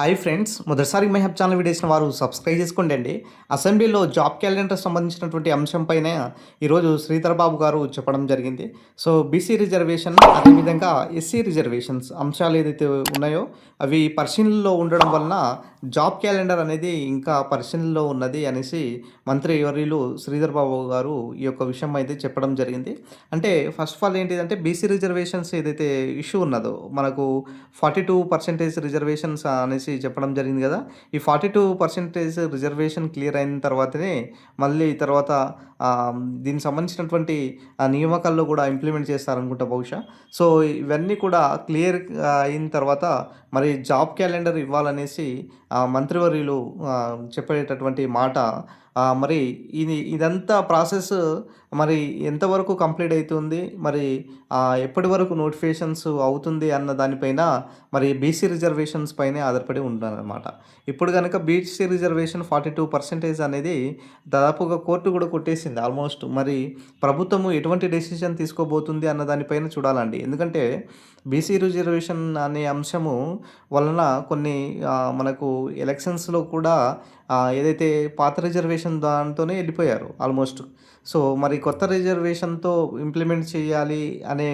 Hi friends మొదటిసారి మహబ్ channel వీడియోసిన వారు subscribe చేసుకోండి అండి. అసెంబ్లీలో జాబ్ క్యాలెండర్ సంబంధించినటువంటి అంశంపైన ఈరోజు శ్రీధరబాబు గారు చెప్పడం జరిగింది. సో బీసీ రిజర్వేషన్ అదేవిధంగా ఎస్సీ రిజర్వేషన్స్ అంశాలు ఏదైతే ఉన్నాయో అవి పరిశీలనలో ఉండడం వలన జాబ్ క్యాలెండర్ అనేది ఇంకా పరిశీలనలో ఉన్నది అనేసి మంత్రి వర్యులు శ్రీధర్ బాబు గారు ఈ యొక్క విషయం అయితే చెప్పడం జరిగింది. అంటే ఫస్ట్ ఆఫ్ ఆల్ ఏంటిదంటే బీసీ రిజర్వేషన్స్ ఏదైతే ఇష్యూ ఉన్నదో మనకు ఫార్టీ టూ పర్సెంటేజ్ రిజర్వేషన్స్ అనేసి చెప్పడం జరిగింది కదా. ఈ forty two percentage reservation clear అయిన తర్వాతనే మళ్ళీ తర్వాత దీనికి సంబంధించినటువంటి నియామకాల్లో కూడా ఇంప్లిమెంట్ చేస్తారనుకుంటా బహుశా. సో ఇవన్నీ కూడా క్లియర్ అయిన తర్వాత మరి జాబ్ క్యాలెండర్ ఇవ్వాలనేసి మంత్రివర్యులు చెప్పేటటువంటి మాట మరి ఇది ఇదంతా ప్రాసెస్ మరి ఎంతవరకు కంప్లీట్ అవుతుంది మరి ఎప్పటి వరకు నోటిఫికేషన్స్ అవుతుంది అన్న దానిపైన మరి బీసీ రిజర్వేషన్స్ పైనే ఆధారపడి ఉంటుందన్నమాట ఇప్పుడు కనుక BC reservation forty two percentage అనేది దాదాపుగా కోర్టు కూడా కొట్టేసింది ఆల్మోస్ట్. మరి ప్రభుత్వము ఎటువంటి డెసిషన్ తీసుకోబోతుంది అన్న దానిపైన చూడాలండి. ఎందుకంటే బీసీ రిజర్వేషన్ అనే అంశము వలన కొన్ని మనకు ఎలక్షన్స్లో కూడా ఏదైతే పాత రిజర్వేషన్ దాంతోనే వెళ్ళిపోయారు ఆల్మోస్ట్. సో మరి కొత్త రిజర్వేషన్తో ఇంప్లిమెంట్ చేయాలి అనే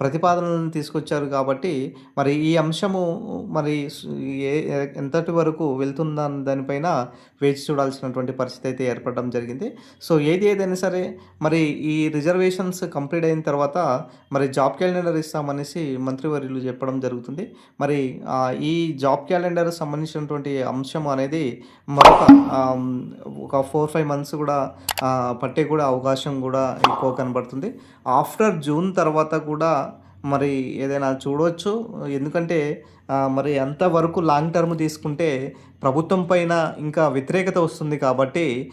ప్రతిపాదనలను తీసుకొచ్చారు కాబట్టి మరి ఈ అంశము మరి ఏ ఎంతటి వరకు వెళ్తుందన్న దానిపైన వేచి చూడాల్సినటువంటి పరిస్థితి అయితే ఏర్పడడం జరిగింది. సో ఏది ఏదైనా సరే మరి ఈ రిజర్వేషన్స్ కంప్లీట్ అయిన తర్వాత మరి జాబ్ క్యాలెండర్ ఇస్తామనేసి మంత్రివర్యులు చెప్పడం జరుగుతుంది. మరి ఈ జాబ్ క్యాలెండర్ సంబంధించినటువంటి అంశం అనేది మరొక ఒక ఫోర్ ఫైవ్ మంత్స్ కూడా పట్టే కూడా అవకాశం కూడా ఎక్కువ కనబడుతుంది. ఆఫ్టర్ జూన్ తర్వాత కూడా మరి ఏదైనా చూడవచ్చు ఎందుకంటే మరి అంతవరకు లాంగ్ టర్మ్ తీసుకుంటే ప్రభుత్వం పైన ఇంకా వ్యతిరేకత వస్తుంది కాబట్టి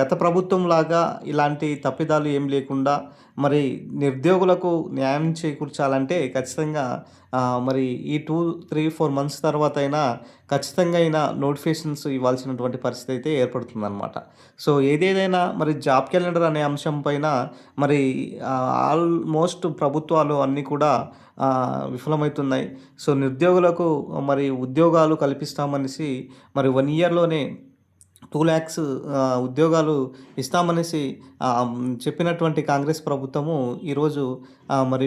గత ప్రభుత్వం లాగా ఇలాంటి తప్పిదాలు ఏం లేకుండా మరి నిరుద్యోగులకు న్యాయం చేకూర్చాలంటే ఖచ్చితంగా మరి ఈ టూ త్రీ ఫోర్ మంత్స్ తర్వాత అయినా ఖచ్చితంగా అయినా నోటిఫికేషన్స్ ఇవ్వాల్సినటువంటి పరిస్థితి అయితే ఏర్పడుతుందన్నమాట. సో ఏదేదైనా మరి జాబ్ క్యాలెండర్ అనే అంశం పైన మరి ఆల్మోస్ట్ ప్రభుత్వాలు అన్నీ కూడా విఫలమవుతున్నాయి. సో నిరుద్యోగులకు మరి ఉద్యోగాలు కల్పిస్తామనేసి మరి వన్ ఇయర్లోనే టూ ల్యాక్స్ ఉద్యోగాలు ఇస్తామనేసి చెప్పినటువంటి కాంగ్రెస్ ప్రభుత్వము ఈరోజు మరి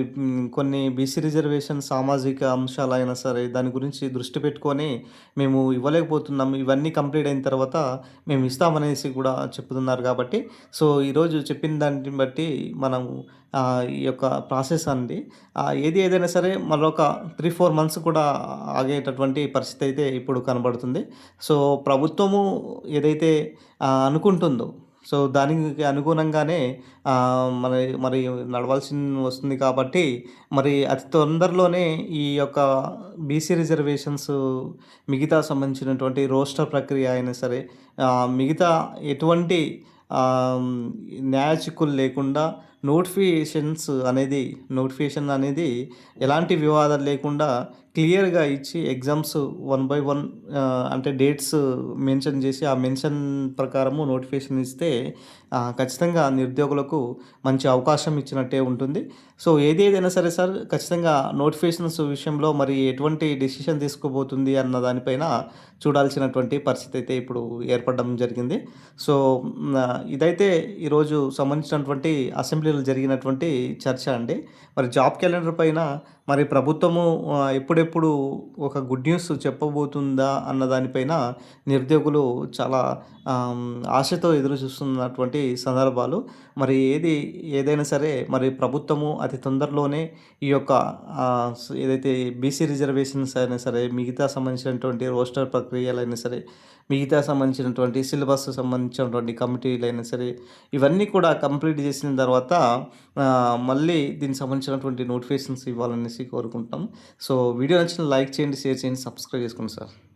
కొన్ని బీసీ రిజర్వేషన్ సామాజిక అంశాలైనా సరే దాని గురించి దృష్టి పెట్టుకొని మేము ఇవ్వలేకపోతున్నాం ఇవన్నీ కంప్లీట్ అయిన తర్వాత మేము ఇస్తామనేసి కూడా చెప్తున్నారు కాబట్టి. సో ఈరోజు చెప్పిన దాన్ని బట్టి మనం ఈ యొక్క ప్రాసెస్ అండి ఏది ఏదైనా సరే మరొక త్రీ ఫోర్ మంత్స్ కూడా ఆగేటటువంటి పరిస్థితి అయితే ఇప్పుడు కనబడుతుంది. సో ప్రభుత్వము ఏదైతే అనుకుంటుందో సో దానికి అనుగుణంగానే మరి మరి నడవాల్సి వస్తుంది కాబట్టి మరి అతి తొందరలోనే ఈ యొక్క బీసీ రిజర్వేషన్స్ మిగతా సంబంధించినటువంటి రోస్టర్ ప్రక్రియ అయినా సరే మిగతా ఎటువంటి న్యాయ చిక్కులు లేకుండా నోటిఫికేషన్స్ అనేది నోటిఫికేషన్ అనేది ఎలాంటి వివాదాలు లేకుండా క్లియర్గా ఇచ్చి ఎగ్జామ్స్ వన్ బై వన్ అంటే డేట్స్ మెన్షన్ చేసి ఆ మెన్షన్ ప్రకారము నోటిఫికేషన్ ఇస్తే ఖచ్చితంగా నిరుద్యోగులకు మంచి అవకాశం ఇచ్చినట్టే ఉంటుంది. సో ఏది ఏదైనా సరే సార్ ఖచ్చితంగా నోటిఫికేషన్స్ విషయంలో మరి ఎటువంటి డెసిషన్ తీసుకోబోతుంది అన్న దానిపైన చూడాల్సినటువంటి పరిస్థితి అయితే ఇప్పుడు ఏర్పడడం జరిగింది. సో ఇదైతే ఈరోజు సంబంధించినటువంటి అసెంబ్లీ అసెంబ్లీలో జరిగినటువంటి చర్చ అండి. మరి జాబ్ క్యాలెండర్ పైన మరి ప్రభుత్వము ఎప్పుడెప్పుడు ఒక గుడ్ న్యూస్ చెప్పబోతుందా అన్న దానిపైన నిరుద్యోగులు చాలా ఆశతో ఎదురు చూస్తున్నటువంటి సందర్భాలు. మరి ఏది ఏదైనా సరే మరి ప్రభుత్వము అతి తొందరలోనే ఈ యొక్క ఏదైతే బీసీ రిజర్వేషన్స్ అయినా సరే మిగతా సంబంధించినటువంటి రోస్టర్ ప్రక్రియలైనా సరే మిగతా సంబంధించినటువంటి సిలబస్ సంబంధించినటువంటి కమిటీలైనా సరే ఇవన్నీ కూడా కంప్లీట్ చేసిన తర్వాత మళ్ళీ దీనికి సంబంధించినటువంటి నోటిఫికేషన్స్ ఇవ్వాలనేసి కోరుకుంటాం. సో వీడియో నచ్చిన లైక్ చేయండి షేర్ చేయండి సబ్స్క్రైబ్ చేసుకోండి సార్.